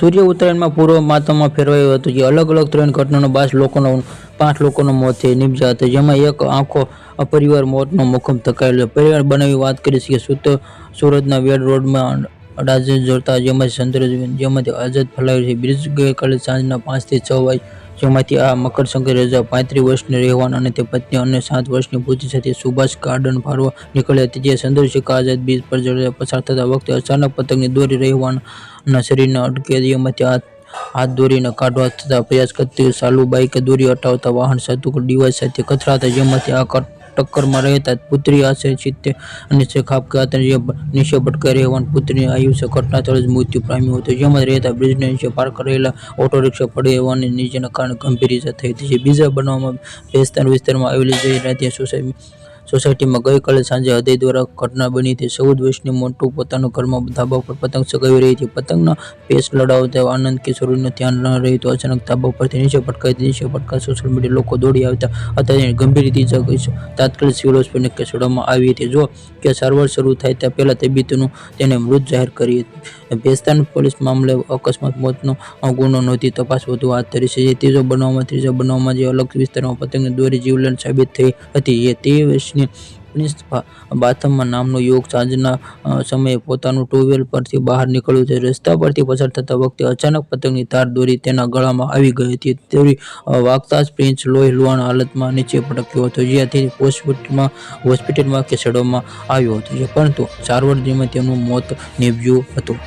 સૂર્ય ઉત્તરાયણમાં પૂર્વ માતામાં ફેરવાયું હતું. જે અલગ અલગ ત્રણ ઘટનાનો બાદ લોકોનો, પાંચ લોકોનો મોત થઈ નિપજ્યા હતા. જેમાં એક આંખો પરિવાર મોતનો મુખમ ધકાયેલો પરિવાર બનાવી વાત કરી છે સુત, સુરતના વેડ રોડમાં અડાજે જોડતા જેમાં સંદર જેમાંથી આઝાદ ફેલાયું છે. બ્રિજ ગઈકાલે સાંજના પાંચથી છ વાગે જેમાંથી આ મકરશંકર રજા પાંત્રીસ વર્ષની રહેવાન અને તે પત્ની અને સાત વર્ષની પૂર્તિ સાથે સુભાષ ગાર્ડન ફાળવા નીકળ્યા હતી. જે ચંદ્રશેખર આઝાદ બીજ પર પસાર થતા વખતે અચાનક પતંગની દોરી રહેવાના શરીરને અટકે જેમાંથી હાથ હાથ દોરીને કાઢવા થતા પ્રયાસ કરતી સાલુબાઈ કે દોરી હટાવતા વાહન ચાતુક ડિવાઇસ સાથે કથરાતા જેમાંથી આ ટક્કરમાં રહેતા પુત્રી આશરે સિત્તેર અને ખાતે જે નીચે ભટકાઈ રહેવાન પુત્રીની આયુષ્ય ઘટના સ્થળે જ મૃત્યુ પામ્યું હતું. જેમાં રહેતા બ્રિજને નીચે પાર્ક કરેલા ઓટો રિક્ષા પડી રહેવાની નીચેના કારણે ગંભીર ઇજા થઈ હતી. બીજા બનાવમાં ભેસ્તાન વિસ્તારમાં આવેલી જઈ ત્યાં સોસાયટી સોસાયટીમાં ગઈકાલે સાંજે હૃદય દ્વારા ઘટના બની હતી. ચૌદ વર્ષની મોટું પોતાના ઘરમાં ધાબા પર પતંગ ચગાવી રહી હતી. પતંગના પેચ લડાવતા આનંદ કિશોરીનું ધ્યાન ન રહ્યું તો અચાનક ધાબા પરથી નીચે પટકાઈ નીચે પટકા સોશિયલ મીડિયા લોકો દોડી આવતા હતા. તેને ગંભીર રીતે ઈજા ગઈ છે. તાત્કાલિક સિવિલ હોસ્પિટલને ખસેડવામાં આવી હતી. જો કે સારવાર શરૂ થાય ત્યાં પહેલાં તબીબીનું તેને મૃત જાહેર કરી હતી. ભેસ્તાન પોલીસ મામલે અકસ્માત મોતનો ગુનો નોંધી તપાસ વધુ હાથ ધરી છે. ત્રીજો બનાવમાં ત્રીજો બનાવમાં જે અલગ વિસ્તારમાં પતંગની દોરી જીવલેણ સાબિત થઈ હતી. એ તે પ્રિન્સ બાથમમાં નામનો યુવક સાંજના સમયે પોતાનું ટુવેલ પરથી બહાર નીકળ્યું છે. રસ્તા પરથી પસાર થતા વખતે અચાનક પતંગની તાર દોરી તેના ગળામાં આવી ગઈ હતી. દોરી વાગતા જ પ્રિન્સ લોહી લુહાણ હાલતમાં નીચે પટક્યો હતો, જ્યાંથી હોસ્પિટલમાં હોસ્પિટલમાં ખસેડવામાં આવ્યો હતો. પરંતુ સારવાર દરમિયાન તેનું મોત નીપજ્યું હતું.